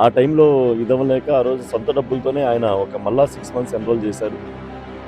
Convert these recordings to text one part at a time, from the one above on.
ఆ టైంలో ఇదవ్వలేక ఆ రోజు సొంత డబ్బులతోనే ఆయన ఒక మళ్ళా సిక్స్ మంత్స్ ఎన్రోల్ చేశారు.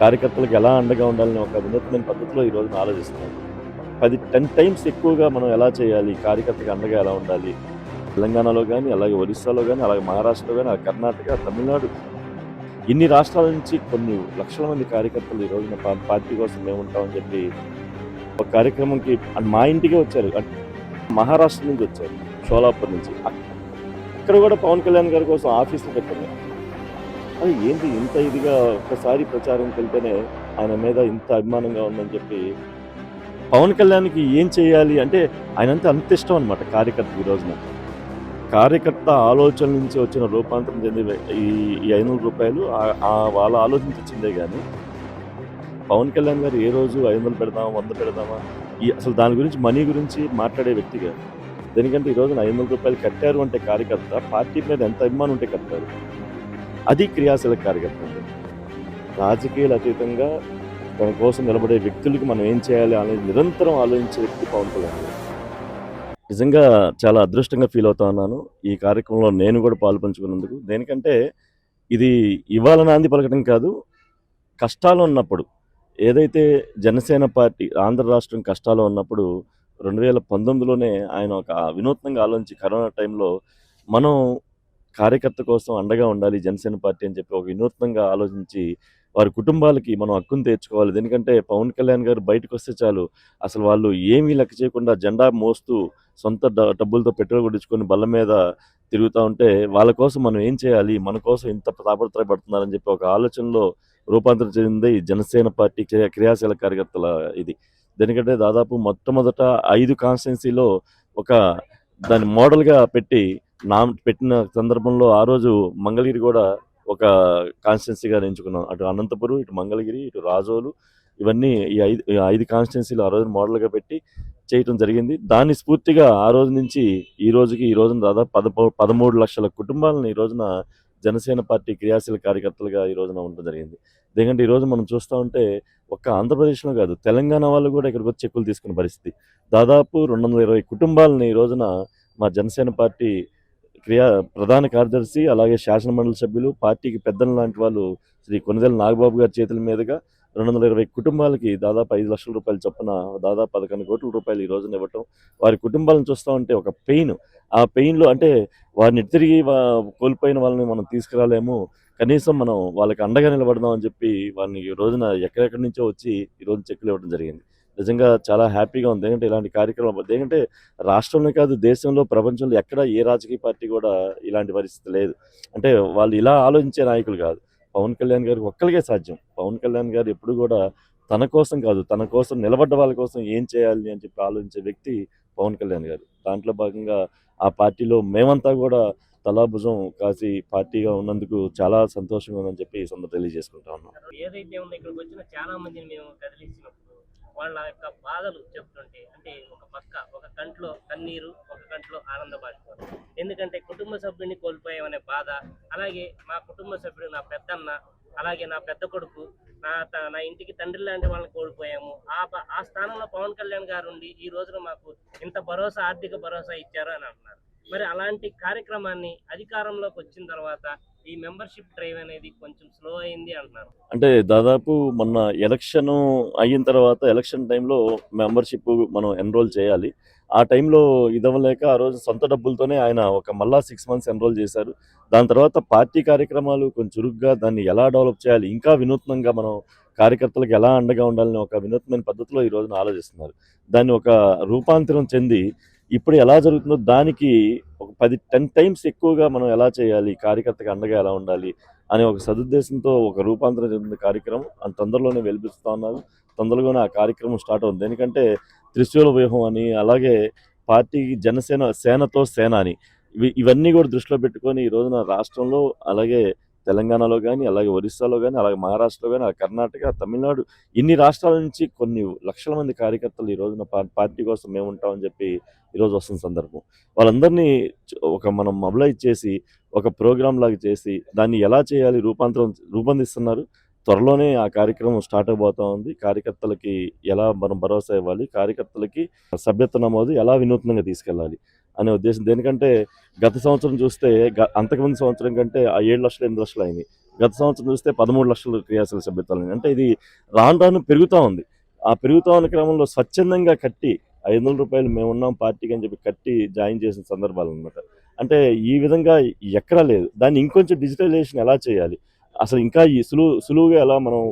కార్యకర్తలకు ఎలా అండగా ఉండాలని ఒక వినూత్నమైన పద్ధతిలో ఈ రోజున ఆలోచిస్తున్నారు. పది టెన్ టైమ్స్ ఎక్కువగా మనం ఎలా చేయాలి? కార్యకర్తకి అండగా ఎలా ఉండాలి? తెలంగాణలో కానీ అలాగే ఒరిస్సాలో కానీ అలాగే మహారాష్ట్రలో కానీ అలాగే కర్ణాటక తమిళనాడు. ఇన్ని రాష్ట్రాల నుంచి కొన్ని లక్షల మంది కార్యకర్తలు ఈ రోజున పా- పార్టీ కోసం మేము ఉంటామని చెప్పి ఒక కార్యక్రమంకి మా ఇంటికే వచ్చారు. మహారాష్ట్ర నుంచి వచ్చారు. షోలాపూర్ నుంచి. ఇక్కడ అక్కడ కూడా పవన్ కళ్యాణ్ గారి కోసం ఆఫీసులు పెట్టారు. అది ఏంటి ఇంత ఇదిగా ఒకసారి ప్రచారంకి వెళ్తేనే ఆయన మీద ఇంత అభిమానంగా ఉందని చెప్పి పవన్ కళ్యాణ్కి ఏం చేయాలి? అంటే ఆయన అంతే అంత ఇష్టం అనమాట కార్యకర్త ఈ రోజున. కార్యకర్త ఆలోచన నుంచి వచ్చిన రూపాంతరం చెంది ఈ ఈ ఐదు రూపాయలు ఆ- వాళ్ళ ఆలోచన నుంచి వచ్చిందే కానీ పవన్ కళ్యాణ్ గారు ఏ రోజు ఐదు వందలు పెడదామా వంద పెడదామా? ఈ అసలు దాని గురించి మనీ గురించి మాట్లాడే వ్యక్తి కాదు. దీనికంటే ఈ రోజున ఐదు వందల రూపాయలు కట్టారు అంటే కార్యకర్త పార్టీ మీద ఎంత అభిమానం ఉంటే కట్టారు అది క్రియాశీల కార్యకర్త. రాజకీయాలు అతీతంగా తన కోసం నిలబడే వ్యక్తులకు మనం ఏం చేయాలి అనేది నిరంతరం ఆలోచించే వ్యక్తి పవన్ కళ్యాణ్ నిజంగా చాలా అదృష్టంగా ఫీల్ అవుతా ఉన్నాను. ఈ కార్యక్రమంలో నేను కూడా పాల్పంచుకున్నందుకు దేనికంటే ఇది ఇవాళ నాంది పలకటం కాదు కష్టాలు ఉన్నప్పుడు. ఏదైతే జనసేన పార్టీ ఆంధ్ర రాష్ట్రం కష్టాలు ఉన్నప్పుడు రెండు వేల పంతొమ్మిదిలోనే ఆయన ఒక వినూత్నంగా ఆలోచించి కరోనా టైంలో మనం కార్యకర్త కోసం అండగా ఉండాలి జనసేన పార్టీ అని చెప్పి ఒక వినూత్నంగా ఆలోచించి వారి కుటుంబాలకి మనం హక్కును తెచ్చుకోవాలి ఎందుకంటే పవన్ కళ్యాణ్ గారు బయటకు వస్తే చాలు అసలు వాళ్ళు ఏమీ లెక్క చేయకుండా జెండా మోస్తూ సొంత డ- డబ్బులతో పెట్రోల్ కొట్టించుకొని బల్ల మీద తిరుగుతూ ఉంటే వాళ్ళ కోసం మనం ఏం చేయాలి? మన కోసం ఇంత తాపత్రయపడుతున్నారని చెప్పి ఒక ఆలోచనలో రూపాంతరం చెందింది జనసేన పార్టీ క్రియా- క్రియాశీల కార్యకర్తల ఇది. ఎందుకంటే దాదాపు మొట్టమొదట ఐదు కాన్స్టిట్యున్సీలో ఒక దాన్ని మోడల్గా పెట్టి నా పెట్టిన సందర్భంలో ఆ రోజు మంగళగిరి కూడా ఒక కాన్స్టిట్యున్సీగా ఎంచుకున్నాం. అటు అనంతపురం ఇటు మంగళగిరి ఇటు రాజోలు ఇవన్నీ ఈ ఐదు ఐదు కాన్స్టిట్యున్సీలు ఆ రోజు మోడల్గా పెట్టి చేయటం జరిగింది. దాన్ని స్ఫూర్తిగా ఆ రోజు నుంచి ఈ రోజుకి ఈ రోజున దాదాపు పదపో పదమూడు లక్షల కుటుంబాలను ఈ రోజున జనసేన పార్టీ క్రియాశీల కార్యకర్తలుగా ఈ రోజున ఉండడం జరిగింది. ఎందుకంటే ఈ రోజు మనం చూస్తూ ఉంటే ఒక్క ఆంధ్రప్రదేశ్లో కాదు తెలంగాణ వాళ్ళు కూడా ఇక్కడికి వచ్చి చెక్కులు తీసుకునే పరిస్థితి. దాదాపు రెండు వందల ఇరవై కుటుంబాలని ఈ రోజున మా జనసేన పార్టీ క్రియా ప్రధాన కార్యదర్శి అలాగే శాసనమండలి సభ్యులు పార్టీకి పెద్దలు లాంటి వాళ్ళు శ్రీ కొనిదెల నాగబాబు గారి చేతుల మీదుగా రెండు వందల ఇరవై కుటుంబాలకి దాదాపు ఐదు లక్షల రూపాయలు చొప్పున దాదాపు పదకొండు కోట్ల రూపాయలు ఈ రోజున ఇవ్వటం వారి కుటుంబాలను చూస్తూ ఉంటే ఒక పెయిన్. ఆ పెయిన్లో అంటే వారిని తిరిగి కోల్పోయిన వాళ్ళని మనం తీసుకురాలేము. కనీసం మనం వాళ్ళకి అండగా నిలబడదాం అని చెప్పి వాళ్ళని ఈ రోజున ఎక్కడెక్కడి నుంచో వచ్చి ఈరోజు చెక్కులు ఇవ్వడం జరిగింది. నిజంగా చాలా హ్యాపీగా ఉంది. ఎందుకంటే ఇలాంటి కార్యక్రమం ఎందుకంటే రాష్ట్రంలో కాదు దేశంలో ప్రపంచంలో ఎక్కడ ఏ రాజకీయ పార్టీ కూడా ఇలాంటి పరిస్థితి లేదు. అంటే వాళ్ళు ఇలా ఆలోచించే నాయకులు కాదు. పవన్ కళ్యాణ్ గారికి ఒక్కరికే సాధ్యం. పవన్ కళ్యాణ్ గారు ఎప్పుడు కూడా తన కోసం కాదు తన కోసం నిలబడ్డ వాళ్ళ కోసం ఏం చేయాలి అని చెప్పి ఆలోచించే వ్యక్తి పవన్ కళ్యాణ్ గారు. దాంట్లో భాగంగా ఆ పార్టీలో మేమంతా కూడా తలాభుజం కాసి పార్టీగా ఉన్నందుకు చాలా సంతోషంగా ఉందని చెప్పి ఈ తెలియజేసుకుంటా ఉన్నాం. ఏదైతే ఉందో ఇక్కడికి వచ్చిన చాలా మందిని మేము కదిలించినప్పుడు వాళ్ళ యొక్క బాధలు చెప్తుంటే అంటే ఒక పక్క ఒక కంట్లో కన్నీరు ఒక కంట్లో ఆనంద ఎందుకంటే కుటుంబ సభ్యుడిని కోల్పోయామనే బాధ అలాగే మా కుటుంబ సభ్యుడు నా పెద్దన్న అలాగే నా పెద్ద కొడుకు నా త- నా ఇంటికి తండ్రి లాంటి వాళ్ళని కోల్పోయాము. ఆ ఆ స్థానంలో పవన్ కళ్యాణ్ గారు ఉండి ఈ రోజున మాకు ఇంత భరోసా ఆర్థిక భరోసా ఇచ్చారు అని అంటున్నారు. మరి అలాంటి కార్యక్రమాన్ని అధికారంలోకి వచ్చిన తర్వాత ఈ మెంబర్షిప్ డ్రైవ్ అనేది కొంచెం స్లో అయింది అంటున్నారు. అంటే దాదాపు మొన్న ఎలక్షన్ అయిన తర్వాత ఎలక్షన్ టైంలో మెంబర్షిప్ మనం ఎన్రోల్ చేయాలి. ఆ టైంలో ఇదవ్వలేక ఆ రోజు సొంత డబ్బులతోనే ఆయన ఒక మళ్ళా సిక్స్ మంత్స్ ఎన్రోల్ చేశారు. దాని తర్వాత పార్టీ కార్యక్రమాలు కొంచెం చురుగ్గా దాన్ని ఎలా డెవలప్ చేయాలి ఇంకా వినూత్నంగా మనం కార్యకర్తలకు ఎలా అండగా ఉండాలని ఒక వినూత్నమైన పద్ధతిలో ఈ రోజున ఆలోచిస్తున్నారు. దాన్ని ఒక రూపాంతరం చెంది ఇప్పుడు ఎలా జరుగుతుందో దానికి ఒక పది టెన్ టైమ్స్ ఎక్కువగా మనం ఎలా చేయాలి కార్యకర్తకి అండగా ఎలా ఉండాలి అనే ఒక సదుద్దేశంతో ఒక రూపాంతరం చెందిన కార్యక్రమం అంత తొందరలోనే వెలిపిస్తూ ఉన్నారు. తొందరలోనే ఆ కార్యక్రమం స్టార్ట్ అవుతుంది. ఎందుకంటే త్రిశూల వ్యూహం అని అలాగే పార్టీకి జనసేన సేనతో సేన అని ఇవి ఇవన్నీ కూడా దృష్టిలో పెట్టుకొని ఈ రోజున రాష్ట్రంలో అలాగే తెలంగాణలో కానీ అలాగే ఒరిస్సాలో కానీ అలాగే మహారాష్ట్రలో కానీ అలాగే కర్ణాటక తమిళనాడు ఇన్ని రాష్ట్రాల నుంచి కొన్ని లక్షల మంది కార్యకర్తలు ఈ రోజున పార్టీ కోసం మేము ఉంటామని చెప్పి ఈరోజు వస్తున్న సందర్భం. వాళ్ళందరినీ ఒక మనం మొబలైజ్ చేసి ఒక ప్రోగ్రామ్ లాగా చేసి దాన్ని ఎలా చేయాలి రూపాంతరం రూపొందిస్తున్నారు. త్వరలోనే ఆ కార్యక్రమం స్టార్ట్ అయిపోతా ఉంది. కార్యకర్తలకి ఎలా మనం భరోసా ఇవ్వాలి కార్యకర్తలకి సభ్యత్వ నమోదు ఎలా వినూత్నంగా తీసుకెళ్ళాలి అనే ఉద్దేశం. దేనికంటే గత సంవత్సరం చూస్తే గ- అంతకుముందు సంవత్సరం కంటే ఆ ఏడు లక్షలు ఎనిమిది లక్షలు అయింది. గత సంవత్సరం చూస్తే పదమూడు లక్షలు క్రియాశీల సభ్యత్వాలు అంటే ఇది రాను రాను పెరుగుతూ ఉంది. ఆ పెరుగుతూ ఉన్న క్రమంలో స్వచ్ఛందంగా కట్టి ఐదు వందల రూపాయలు మేము ఉన్నాం పార్టీకి అని చెప్పి కట్టి జాయిన్ చేసిన సందర్భాలు అనమాట అంటే ఈ విధంగా ఎక్కడా లేదు. దాన్ని ఇంకొంచెం డిజిటలైజేషన్ ఎలా చేయాలి? అసలు ఇంకా ఈ సులువు సులువుగా ఎలా మనం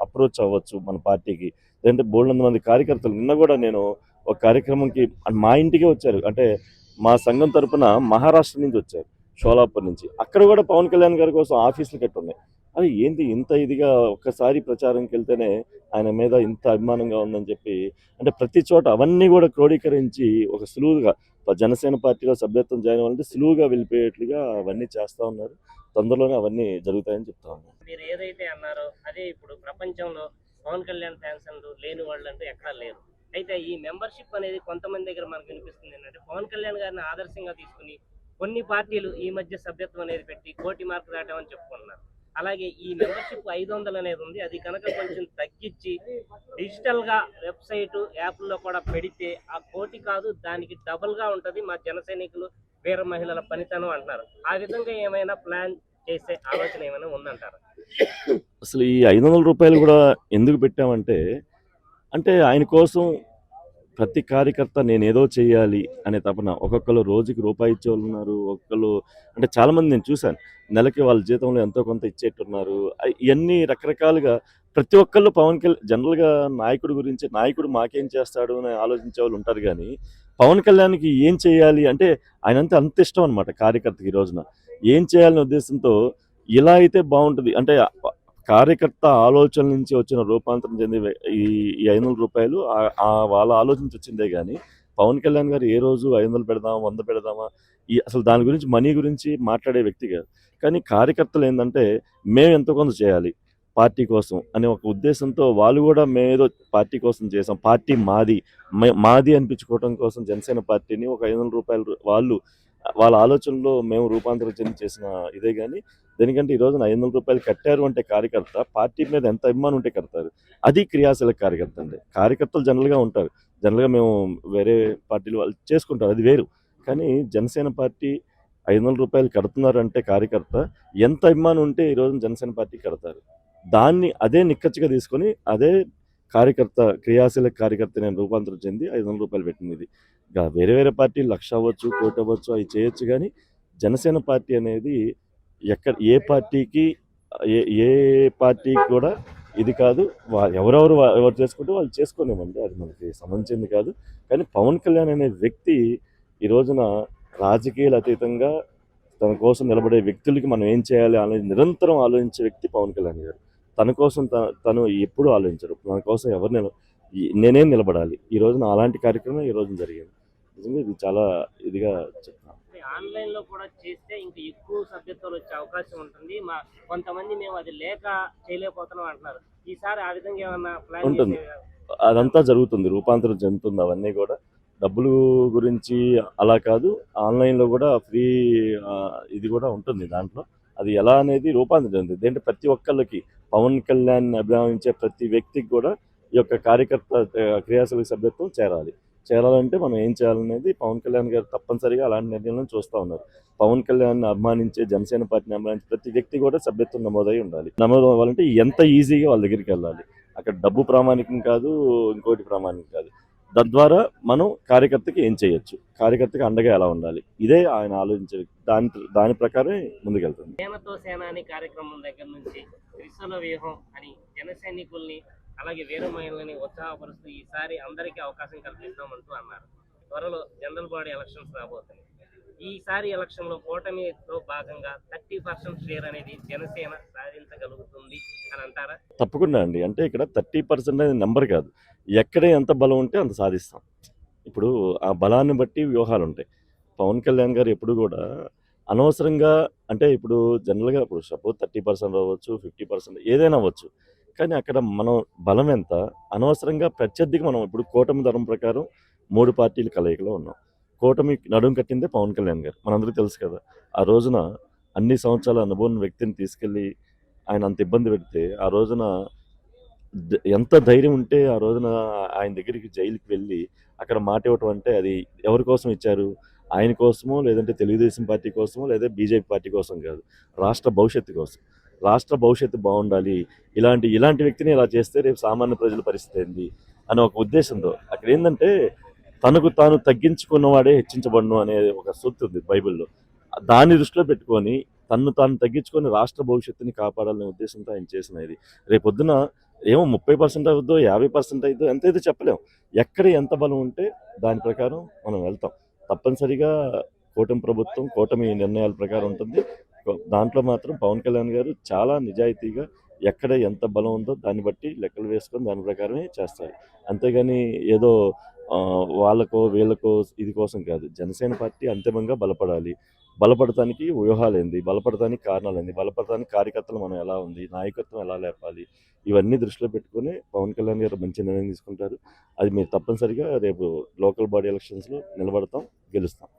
అప్రోచ్ అవ్వచ్చు మన పార్టీకి? లేదంటే బోల్డ్ మంది కార్యకర్తలు నిన్న కూడా నేను ఒక కార్యక్రమంకి మా ఇంటికే వచ్చారు. అంటే మా సంఘం తరపున మహారాష్ట్ర నుంచి వచ్చారు. షోలాపూర్ నుంచి. అక్కడ కూడా పవన్ కళ్యాణ్ గారి కోసం ఆఫీసులు కట్టి ఉన్నాయి అది ఏంటి ఇంత ఇదిగా ఒక్కసారి ప్రచారంకి వెళ్తేనే ఆయన మీద ఇంత అభిమానంగా ఉందని చెప్పి అంటే ప్రతి చోట అవన్నీ కూడా క్రోడీకరించి ఒక సులువుగా జనసేన పార్టీలో సభ్యత్వం జాయిన్ అవ్వాలంటే సులువుగా వెళ్ళిపోయేట్లుగా అవన్నీ చేస్తూ ఉన్నారు. తొందరలోనే అవన్నీ జరుగుతాయని చెప్తా ఉన్నారు. మీరు ఏదైతే అన్నారో అదే ఇప్పుడు ప్రపంచంలో పవన్ కళ్యాణ్ ఫ్యాన్స్ లేని వాళ్ళు అంటూ ఎక్కడా లేరు. అయితే ఈ మెంబర్షిప్ అనేది కొంతమంది దగ్గర మనకు వినిపిస్తుంది ఏంటంటే పవన్ కళ్యాణ్ గారిని ఆదర్శంగా తీసుకుని కొన్ని పార్టీలు ఈ మధ్య సభ్యత్వం అనేది పెట్టి కోటి మార్కు దాటామని చెప్పుకుంటున్నారు. అలాగే ఈ మెంబర్షిప్ ఐదు వందలు అనేది ఉంది. అది కనుక కొంచెం తగ్గించి డిజిటల్గా వెబ్సైట్ యాప్లో కూడా పెడితే ఆ కోటి కాదు దానికి డబుల్గా ఉంటుంది. మా జన సైనికులు వీర మహిళల పనితనం అంటున్నారు. ఆ విధంగా ఏమైనా ప్లాన్ చేసే ఆలోచన ఏమైనా ఉందంటారు? అసలు ఈ ఐదు వందల రూపాయలు కూడా ఎందుకు పెట్టామంటే అంటే ఆయన కోసం ప్రతి కార్యకర్త నేనేదో చేయాలి అనే తపన. ఒక్కొక్కరు రోజుకి రూపాయి ఇచ్చేవాళ్ళు ఉన్నారు ఒక్కొక్కరు అంటే చాలామంది నేను చూశాను. నెలకి వాళ్ళ జీతంలో ఎంతో కొంత ఇచ్చేట్టున్నారు. ఇవన్నీ రకరకాలుగా ప్రతి ఒక్కళ్ళు పవన్ కళ్యాణ్ జనరల్గా నాయకుడి గురించి నాయకుడు మాకేం చేస్తాడు అని ఆలోచించే వాళ్ళు ఉంటారు కానీ పవన్ కళ్యాణ్కి ఏం చేయాలి అంటే ఆయన అంతే అంత ఇష్టం అనమాట కార్యకర్తకి ఈ రోజున. ఏం చేయాలనే ఉద్దేశంతో ఇలా అయితే బాగుంటుంది. అంటే కార్యకర్త ఆలోచన నుంచి వచ్చిన రూపాంతరం చెంది ఈ ఐదు వందల రూపాయలు వాళ్ళ ఆలోచన నుంచి వచ్చిందే కానీ పవన్ కళ్యాణ్ గారు ఏ రోజు ఐదు వందలు పెడదామా వంద పెడదామా ఈ అసలు దాని గురించి మనీ గురించి మాట్లాడే వ్యక్తి కాదు. కానీ కార్యకర్తలు ఏంటంటే మేము ఎంతో కొంత చేయాలి పార్టీ కోసం అనే ఒక ఉద్దేశంతో వాళ్ళు కూడా మేమేదో పార్టీ కోసం చేసాం పార్టీ మాది మాది అనిపించుకోవడం కోసం జనసేన పార్టీని ఒక ఐదు వందల రూపాయలు వాళ్ళు వాళ్ళ ఆలోచనలో మేము రూపాంతరం చేసిన ఇదే కానీ దేనికంటే ఈ రోజున ఐదు వందల రూపాయలు కట్టారు అంటే కార్యకర్త పార్టీ మీద ఎంత అభిమానం ఉంటే కడతారు. అది క్రియాశీలక కార్యకర్త అండి. కార్యకర్తలు జనరల్గా ఉంటారు. జనరల్గా మేము వేరే పార్టీలు వాళ్ళు చేసుకుంటారు. అది వేరు. కానీ జనసేన పార్టీ ఐదు వందల రూపాయలు కడుతున్నారు అంటే కార్యకర్త ఎంత అభిమానం ఉంటే ఈ రోజున జనసేన పార్టీ కడతారు. దాన్ని అదే నిక్కచ్చిగా తీసుకొని అదే కార్యకర్త క్రియాశీల కార్యకర్త నేను రూపాంతరం చెంది ఐదు వందల రూపాయలు పెట్టింది. వేరే వేరే పార్టీ లక్ష అవ్వచ్చు కోటి అవ్వచ్చు అవి చేయొచ్చు కానీ జనసేన పార్టీ అనేది ఎక్కడ ఏ పార్టీకి ఏ ఏ పార్టీకి కూడా ఇది కాదు. వా- ఎవరెవరు ఎవరు చేసుకుంటే వాళ్ళు చేసుకోలేమండి అది మనకి సంబంధించింది కాదు. కానీ పవన్ కళ్యాణ్ అనే వ్యక్తి ఈ రోజున రాజకీయాలు అతీతంగా తన కోసం నిలబడే వ్యక్తులకి మనం ఏం చేయాలి అనేది నిరంతరం ఆలోచించే వ్యక్తి పవన్ కళ్యాణ్ గారు. తన కోసం త- తను ఎప్పుడూ ఆలోచించరు. తన కోసం ఎవరు నిల నేనేం నిలబడాలి. ఈ రోజున అలాంటి కార్యక్రమం ఈ రోజున జరిగింది. నిజంగా ఇది చాలా ఇదిగా చెప్తాను ఆన్లైన్లో కూడా చేస్తే ఇంకా ఎక్కువ సభ్యత్వాలు వచ్చే అవకాశం ఉంటుంది. మా కొంతమంది మేము అది లేక చేయలేకపోతున్నాం అంటున్నారు. ఈసారి ఆ విధంగా ఏమన్నా ప్లాన్ ఉంటుంది. అదంతా జరుగుతుంది. రూపాంతరం చెందుతుంది అవన్నీ కూడా. డబ్బులు గురించి అలా కాదు. ఆన్లైన్లో కూడా ఫ్రీ ఇది కూడా ఉంటుంది దాంట్లో. అది ఎలా అనేది రూపాంతరం చెందుతుంది. ఏంటంటే ప్రతి ఒక్కళ్ళకి పవన్ కళ్యాణ్ అభిమానించే ప్రతి వ్యక్తికి కూడా ఈ యొక్క కార్యకర్త ఆ, క్రియాశీలక సభ్యత్వం చేరాలి. చేరాలంటే మనం ఏం చేయాలనేది పవన్ కళ్యాణ్ గారు తప్పనిసరిగా అలాంటి నిర్ణయాలను చూస్తూ ఉన్నారు. పవన్ కళ్యాణ్ అభిమానించే జనసేన పార్టీని అభిమానించే ప్రతి వ్యక్తి కూడా సభ్యత్వం నమోదై ఉండాలి. నమోదు అవ్వాలంటే ఎంత ఈజీగా వాళ్ళ దగ్గరికి వెళ్ళాలి. అక్కడ డబ్బు ప్రామాణికం కాదు ఇంకోటి ప్రామాణికం కాదు. తద్వారా మనం కార్యకర్తకి ఏం చేయొచ్చు? కార్యకర్తకి అండగా ఎలా ఉండాలి? ఇదే ఆయన ఆలోచించే దాని దాని ప్రకారమే ముందుకెళ్తుంది. సేనతో సేనాని కార్యక్రమం దగ్గర నుంచి త్రిశూల వ్యూహం అని జన సైనికుల్ని అలాగే వీర మహిళల్ని ఉత్సాహపరుస్తూ ఈసారి అందరికీ అవకాశం కల్పిస్తామంటూ అన్నారు. త్వరలో జనరల్ బాడీ ఎలక్షన్స్ రాబోతున్నాయి. ఈసారి ఎలక్షన్లో కూటమితో భాగంగా థర్టీ పర్సెంట్ షేర్ అనేది జనసేన సాధించగలుగుతుంది అని అంటారా? తప్పకుండా అండి. అంటే ఇక్కడ థర్టీ పర్సెంట్ అనేది నెంబర్ కాదు. ఎక్కడ ఎంత బలం ఉంటే అంత సాధిస్తాం. ఇప్పుడు ఆ బలాన్ని బట్టి వ్యూహాలు ఉంటాయి. పవన్ కళ్యాణ్ గారు ఎప్పుడు కూడా అనవసరంగా అంటే ఇప్పుడు జనరల్గా ఇప్పుడు సపోజ్ థర్టీ పర్సెంట్ అవ్వచ్చు ఫిఫ్టీ పర్సెంట్ ఏదైనా అవ్వచ్చు. కానీ అక్కడ మనం బలం ఎంత? అనవసరంగా ప్రత్యర్థికి మనం ఇప్పుడు కూటమి ధర్మం ప్రకారం మూడు పార్టీలు కలయికలో ఉన్నాం. కూటమి నడుం కట్టిందే పవన్ కళ్యాణ్ గారు. మనందరికీ తెలుసు కదా. ఆ రోజున అన్ని సంవత్సరాల అనుభవం వ్యక్తిని తీసుకెళ్ళి ఆయన అంత ఇబ్బంది పెడితే ఆ రోజున ఎంత ధైర్యం ఉంటే ఆ రోజున ఆయన దగ్గరికి జైలుకి వెళ్ళి అక్కడ మాట ఇవ్వటం అంటే అది ఎవరి కోసం ఇచ్చారు? ఆయన కోసమో లేదంటే తెలుగుదేశం పార్టీ కోసమో లేదా బీజేపీ పార్టీ కోసం కాదు. రాష్ట్ర భవిష్యత్తు కోసం. రాష్ట్ర భవిష్యత్తు బాగుండాలి. ఇలాంటి ఇలాంటి వ్యక్తిని ఇలా చేస్తే రేపు సామాన్య ప్రజల పరిస్థితి ఏంది? అనే ఒక ఉద్దేశంతో. అక్కడ ఏంటంటే తనకు తాను తగ్గించుకున్నవాడే హెచ్చించబడును అనే ఒక సూక్తి ఉంది బైబిల్లో. దాన్ని దృష్టిలో పెట్టుకొని తన్ను తాను తగ్గించుకొని రాష్ట్ర భవిష్యత్తుని కాపాడాలనే ఉద్దేశంతో ఆయన చేసిన ఇది. రేపొద్దున ఏమో ముప్పై పర్సెంట్ అవుద్దో యాభై పర్సెంట్ అవుద్దో ఎంత అయితే చెప్పలేం. ఎక్కడ ఎంత బలం ఉంటే దాని ప్రకారం మనం వెళ్తాం. తప్పనిసరిగా కూటమి ప్రభుత్వం కూటమి నిర్ణయాల ప్రకారం ఉంటుంది. దాంట్లో మాత్రం పవన్ కళ్యాణ్ గారు చాలా నిజాయితీగా ఎక్కడ ఎంత బలం ఉందో దాన్ని బట్టి లెక్కలు వేసుకొని దాని ప్రకారమే చేస్తారు. అంతేగాని ఏదో వాళ్ళకో వీళ్ళకో ఇది కోసం కాదు. జనసేన పార్టీ అంతిమంగా బలపడాలి. బలపడటానికి వ్యూహాలు ఏంది బలపడటానికి కారణాలు ఏంది బలపడటానికి కార్యకర్తలు మనం ఎలా ఉంది నాయకత్వం ఎలా లేపాలి ఇవన్నీ దృష్టిలో పెట్టుకుని పవన్ కళ్యాణ్ గారు మంచి నిర్ణయం తీసుకుంటారు. అది మీరు తప్పనిసరిగా రేపు లోకల్ బాడీ ఎలక్షన్స్లో నిలబడతాం గెలుస్తాం.